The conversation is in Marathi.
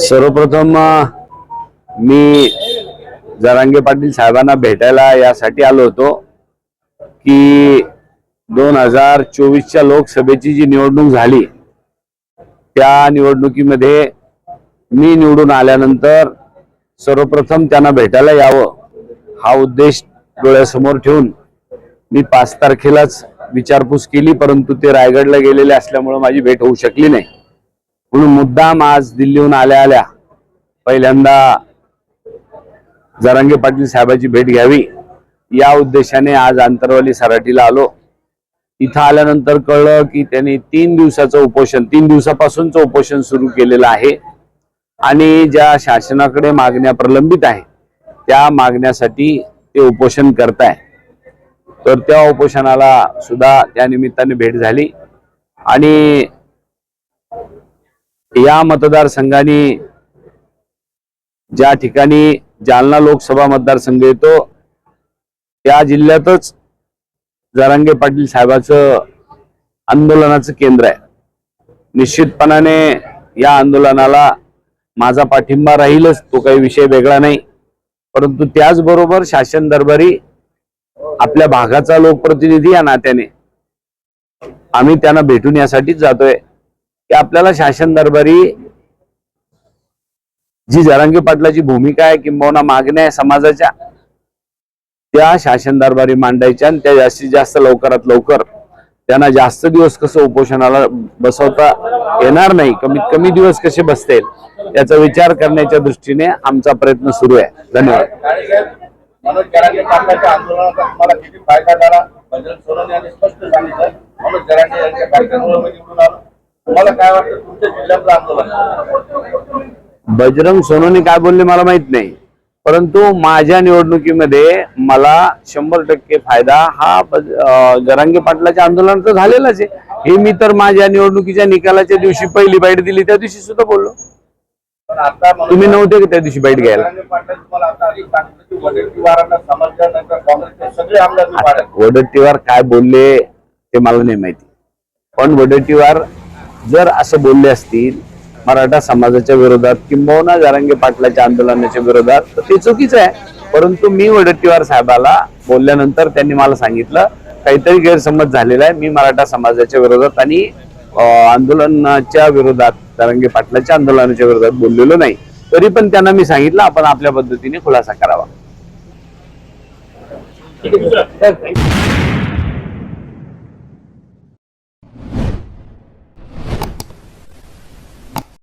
सर्वप्रथम मी जरांगे पाटील साहेबांना भेटायला यासाठी आलो होतो की दोन हजार चोवीसच्या लोकसभेची जी निवडणूक झाली त्या निवडणुकीमध्ये मी निवडून आल्यानंतर सर्वप्रथम त्यांना भेटायला यावं हा उद्देश डोळ्यासमोर ठेवून मी पाच तारखेलाच विचारपूस केली परंतु ते रायगडला गेलेले असल्यामुळे माझी भेट होऊ शकली नाही. म्हणून मुद्दाम आज दिल्लीहून आल्या आल्या पहिल्यांदा जरांगे पाटील साहेबाची भेट घ्यावी या उद्देशाने आज आंतरवाली सराटीला आलो. इथं आल्यानंतर कळलं की त्यांनी तीन दिवसाचं उपोषण तीन दिवसापासूनचं उपोषण सुरू केलेलं आहे आणि ज्या शासनाकडे मागण्या प्रलंबित आहे त्या मागण्यासाठी ते उपोषण करताय. तर त्या उपोषणाला सुद्धा त्या निमित्ताने भेट झाली आणि या मतदारसंघाने ज्या ठिकाणी जालना लोकसभा मतदारसंघ येतो त्या जिल्ह्यातच जरांगे पाटील साहेबाचं आंदोलनाचं केंद्र आहे. निश्चितपणाने या आंदोलनाला माझा पाठिंबा राहीलच तो काही विषय वेगळा नाही. परंतु त्याचबरोबर शासन दरबारी आपल्या भागाचा लोकप्रतिनिधी या नात्याने. आम्ही त्यांना भेटून यासाठीच जातोय. की आपल्याला शासन दरबारी जी जरांगी पाटलाची भूमिका आहे किंबहुना मागण्या आहे समाजाच्या त्या शासन दरबारी मांडायच्या आणि त्या जास्तीत जास्त लवकरात लवकर त्यांना जास्त दिवस कसं उपोषणाला बसवता येणार नाही कमीत कमी दिवस कसे बसतील याचा विचार करण्याच्या दृष्टीने आमचा प्रयत्न सुरू आहे. धन्यवाद. तुम्हाला काय वाटतं तुमच्या जिल्ह्यातलं आंदोलन? बजरंग सोनवणे काय बोलले मला माहीत नाही. परंतु माझ्या निवडणुकीमध्ये मला शंभर टक्के फायदा हा जरांगे पाटलाच्या आंदोलनाचा झालेलाच आहे. हे मी तर माझ्या निवडणुकीच्या निकालाच्या दिवशी पहिली बाईट दिली त्या दिवशी सुद्धा बोललो. पण आता मनोज तुम्ही नव्हते का त्या दिवशी बाईट घ्यायला? वडट्टीवार काय बोलले ते मला नाही माहिती. पण वडट्टीवार जर असं बोलले असतील मराठा समाजाच्या विरोधात किंबहुना जारंगे पाटलाच्या आंदोलनाच्या विरोधात तर ते चुकीचं आहे. परंतु मी वडट्टीवार साहेबाला बोलल्यानंतर त्यांनी मला सांगितलं काहीतरी गैरसमज झालेला आहे मी मराठा समाजाच्या विरोधात आणि आंदोलनाच्या विरोधात जारंगे पाटलाच्या आंदोलनाच्या विरोधात बोललेलो नाही. तरी पण त्यांना मी सांगितलं आपण आपल्या पद्धतीने खुलासा करावा.